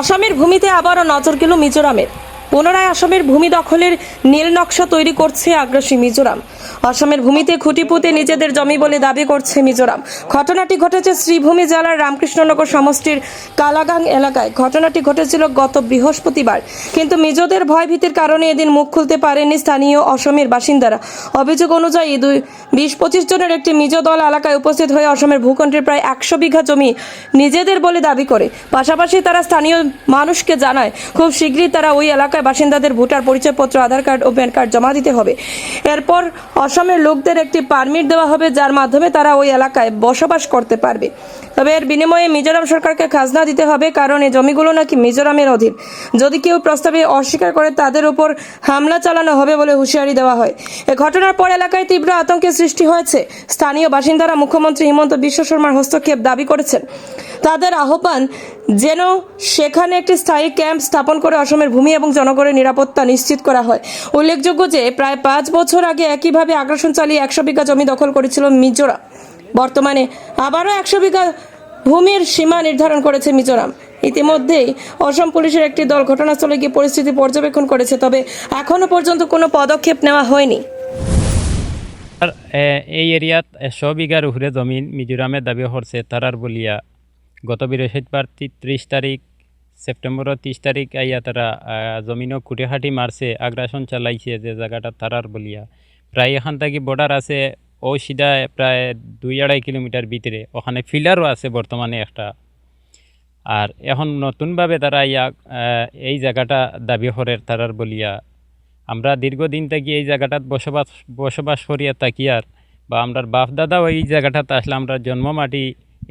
আসামের ভূমিতে আবারও নজর গেল মিজোরামের। পুনরায় আসামের ভূমি দখলের নীল নকশা তৈরি করছে আগ্রাসী মিজোরাম। আসামের ভূমিতে খুঁটি পুঁতে নিজেদের জমি বলে দাবি করছে মিজোরাম। ঘটনাটি ঘটেছে শ্রীভূমি জেলার রামকৃষ্ণনগর সমষ্টির কালাগাং এলাকায়। ঘটনাটি ঘটেছিল গত বৃহস্পতিবার। কিন্তু মিজোদের ভয়ভীতির কারণে এদিন মুখ খুলতে পারেনি স্থানীয় অসমের বাসিন্দারা। অভিযোগ অনুযায়ী দুই বিশ পঁচিশ জনের একটি মিজো দল এলাকায় উপস্থিত হয়ে অসমের ভূখণ্ডের প্রায় একশো বিঘা জমি নিজেদের বলে দাবি করে। পাশাপাশি তারা স্থানীয় মানুষকে জানায়, খুব শীঘ্রই তারা ওই এলাকায় বাসিন্দাদের ভোটার পরিচয়পত্র, আধার কার্ড ও প্যান কার্ড জমা দিতে হবে। এরপর অসমের লোকদের একটি পারমিট দেওয়া হবে, যার মাধ্যমে তারা ওই এলাকায় বসবাস করতে পারবে। তবে এর বিনিময়ে মিজোরাম সরকারকে খাজনা দিতে হবে, কারণ এই জমিগুলো নাকি মিজোরামের অধীন। যদি কেউ প্রস্তাবে অস্বীকার করে, তাদের উপর হামলা চালানো হবে বলে হুঁশিয়ারি দেওয়া হয়। এ ঘটনার পর এলাকায় তীব্র আতঙ্কের সৃষ্টি হয়েছে। স্থানীয় বাসিন্দারা মুখ্যমন্ত্রী হিমন্ত বিশ্ব শর্মার হস্তক্ষেপ দাবি করেছেন। তাদের আহ্বান যেন সেখানে একটি স্থায়ী ক্যাম্প স্থাপন করে অসমের ভূমি এবং জনগণের নিরাপত্তা নিশ্চিত করা হয়। উল্লেখযোগ্য যে প্রায় পাঁচ বছর আগে একইভাবে আগ্রাসন চালিয়ে একশো বিঘা জমি দখল করেছিল মিজোরাম। বর্তমানে আবারও একশো বিঘা ভূমির সীমা নির্ধারণ করেছে মিজোরাম। ইতিমধ্যেই অসম পুলিশের একটি দল ঘটনাস্থলে গিয়ে পরিস্থিতি পর্যবেক্ষণ করেছে, তবে এখনও পর্যন্ত কোনো পদক্ষেপ নেওয়া হয়নি। এই এরিয়াত এশ বিঘার উপরে জমিন মিজোরামে দাবি করছে তারার বলিয়া। গত বৃহস্পতিবার ত্রিশ তারিখ, সেপ্টেম্বরের ত্রিশ তারিখ আইয়া তারা জমিনও কুটেহাটি মারছে আগ্রাসন চালাইছে যে জায়গাটা তারার বলিয়া। প্রায় এখান থেকে বর্ডার আছে ও সিধা প্রায় দুই আড়াই কিলোমিটার ভিতরে ওখানে ফিলারও আছে বর্তমানে একটা। আর এখন নতুনভাবে তারা ইয়া এই জায়গাটা দাবি করে তারার বলিয়া। আমরা দীর্ঘদিন থেকে এই জায়গাটাত বসবাস বসবাস করিয়া তাকিয়ার বা আমরা বাপ দাদাও এই জায়গাটাত আসলে আমরা জন্ম মাটি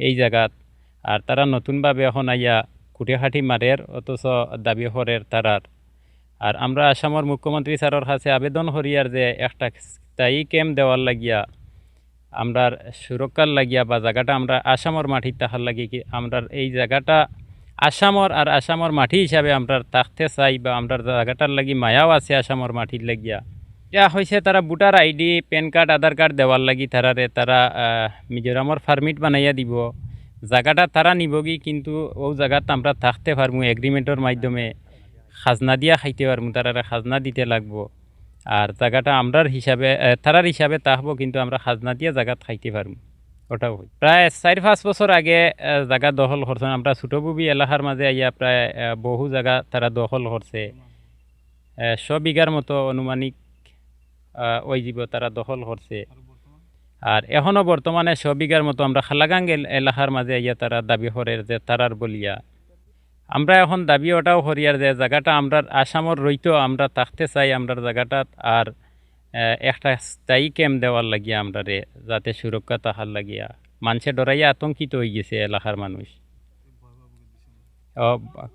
এই জায়গাত আর তারা নতুনভাবে এখন আইয়া কুটিহাটি মারের অথচ দাবি হরের তারার। আর আমরা আসামের মুখ্যমন্ত্রী স্যারের কাছে আবেদন হরিয়ার যে একটা স্থায়ী ক্যাম্প দেওয়ার লাগিয়া আমরা সুরক্ষার লাগিয়া বা জায়গাটা আমরা আসামর মাটির তাহার লাগি কি আমরা এই জায়গাটা আসামর আর আসামর মাটি হিসাবে আমরা তাকতে চাই বা আমরা জায়গাটার লাগি মায়াও আছে আসামর মাটির লাগিয়া। যা হয়েছে তারা voter ID PAN card Aadhaar card দেওয়ার লাগি তারারে তারা মিজোরামর পারমিট বানাইয়া দিব। জায়গাটা তারা নিবগি কিন্তু ও জায়গাত আমরা থাকতে পারব এগ্রিমেন্টের মাধ্যমে। খাজনা দিয়া খাইতে পারব তারা খাজনা দিতে লাগবো। আর জায়গাটা আমরার হিসাবে তারার হিসাবে তাহবো কিন্তু আমরা খাজনা দিয়ে জায়গাত খাইতে পারব ওটাও। প্রায় চার পাঁচ বছর আগে জায়গা দখল করছেন আমরা ছোটবুবি এলাকার মাঝে আইয়া প্রায় বহু জায়গা তারা দখল করছে ছ বিঘার মতো আনুমানিক আহ, ওই জীব তারা দখল করছে আর এখনও বর্তমানে শ বিঘার মতো আমরা খালাগাং এল- এলাকার মাঝে আইয়া তারা দাবি করে যে তারার বলিয়া। আমরা এখন দাবি ওটাও হরিয়ার যে জায়গাটা আমরা আসামর রইতো আমরা থাকতে চাই আমরা জায়গাটাত আর একটা স্থায়ী ক্যাম্প দেওয়ার লাগিয়া আমরা রে যাতে সুরক্ষা তাহার লাগিয়া। মানুষে ডরাইয়া আতঙ্কিত হয়ে গেছে এলাকার মানুষ।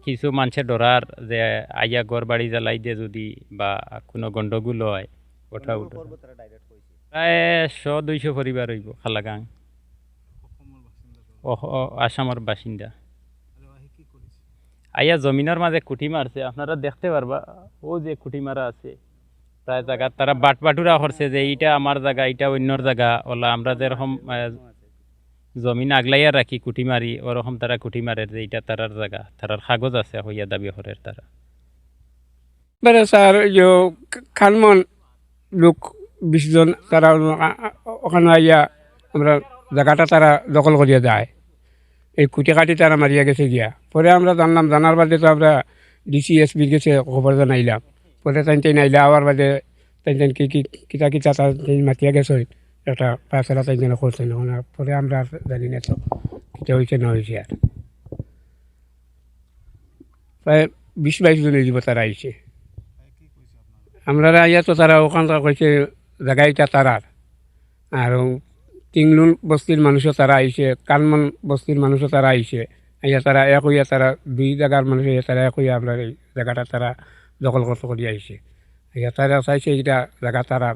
কিছু মানুষে ডরার যে আইয়া ঘর বাড়ি জ্বালাই দিয়ে যদি বা কোনো গণ্ডগোল হয় ওঠা উঠা প্রায় শ দুইশো পরিবার হইব খালাগাং আসামের বাসিন্দা। আইয়া জমিনের মাঝে কুটি মারছে, আপনারা দেখতে পারবা, ও যে কুটি মারা আছে, প্রায় জায়গা তারা বাট বাটুরা করছে যে এইটা আমার জায়গা এইটা অন্যর জায়গা ওলা আমরা যেরকম জমিন আগলাইয়া রাখি, কুটি মারি, ওরকম তারা কুটি মারে যে এইটা তারার জায়গা তারার কাগজ আছে, হইয়া দাবি হরের তারা। স্যার খানমন লোক বিশজন তারা ওখানে আইয়া আমরা জায়গাটা তারা দখল করিয়া যায় এই কুটি কাটি তারা মারিয়া গেছে গিয়া। পরে আমরা জানলাম, জানার বাদে তো আমরা ডিসি এসপির গেছে খবর জানাইলাম। পরে তাই তাই নাইলা আবার বাদে তাই তাই কি কি, কিতা কিতা তাই মাতিয়া গেছে। একটা পাঁচলা তাই যেন করছে না পরে আমরা জানি না তো কিতা হয়েছে না হয়েছে আর। প্রায় বিশ বাইশ জনের জীব তারা আইছে। আমরা আইয়া তো তারা ওখানকার কইছে জায়গা এটা তারার। আর তিংলুন বস্তির মানুষও তারা আইছে, কানমন বস্তির মানুষও তারা আইছে। আইয়া তারা এক হইয়া তারা, দুই জায়গার মানুষ হইয়া তারা এক হইয়া আমরা এই জায়গাটা তারা দখল করতে করি আইছে। আইয়া তারা চাইছে এইটা জায়গা তারার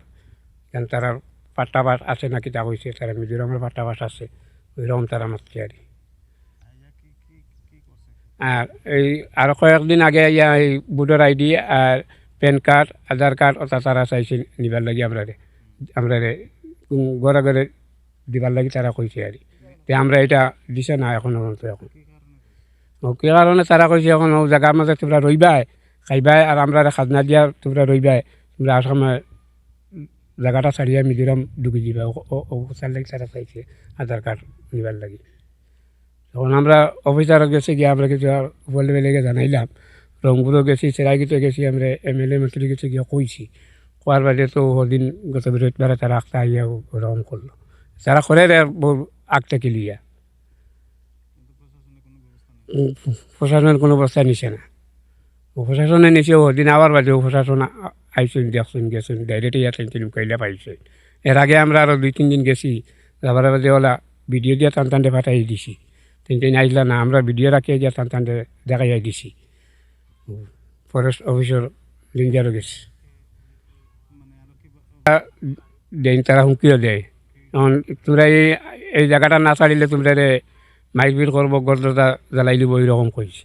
যেন তারার পাট্টাবাস আছে নাকি তা কইছে, তারা মিজোরামের পাট্টাবাস আছে ওইরকম তারা মারছে আর আর এই আরও কয়েকদিন আগে ইয়া এই ভোটার আইডি আর প্যান কার্ড, আধার কার্ড ওটা তারা চাইছে নিবার লাগি আমরা আমরা ঘরে ঘরে দিবার লাগি তারা কইছে আর। তে আমরা এটা দিছে না এখন পর্যন্ত এখন। কি কারণে তারা কইছে এখন? জায়গার মাঝে তোমরা রইবাই খাইবাই আর আমরা খাজনা দিয়া তোমরা রইবাই তোমরা আসামে জায়গাটা ছাড়িয়া মিজোরাম ঢুকে যাবা অফিসার লাগি তারা চাইছে আধার কার্ড নিবার লাগি। তখন আমরা অফিসার গেছে গিয়ে আমরা কিছু উপর লেভেলে জানাইলাম। রংপুরও গেছি সেরাইগিতে গেছি আমরা এম এল এ মন্ত্রী গেছে গিয়ে কইছি কোয়ার বাদে তো ওদিন গত বৃহস্পতিবার তারা আঁকতে আইয়া রং করল তারা করে আগটা কিলিয়া প্রশাসনের কোনো ব্যবস্থা নিছে না। প্রশাসনে নিছে ওদিন আবার বাদে প্রশাসন আইসেন দেখছেন গেছেন ডাইরেক্ট ইয়া টেনশন কইলে পাইছে। এর আগে আমরা আরও দুই, তিন দিন গেছি যাবার বাদে ওলা ভিডিও দিয়ে টান টানতে পাঠাই দিছি। তিন দিন আইলা না, আমরা ভিডিও রাখিয়ে দিয়ে টান টানতে দেখাই দিছি। ফরেস্ট অফিসর রেঞ্জারও গেছে দেন তারা হুমকিও দেয়। এখন তোমরা এই এই জায়গাটা না ছাড়িলে তোমরা মাইক বিল করব গর্দটা জ্বালাই দিব এইরকম কইছে।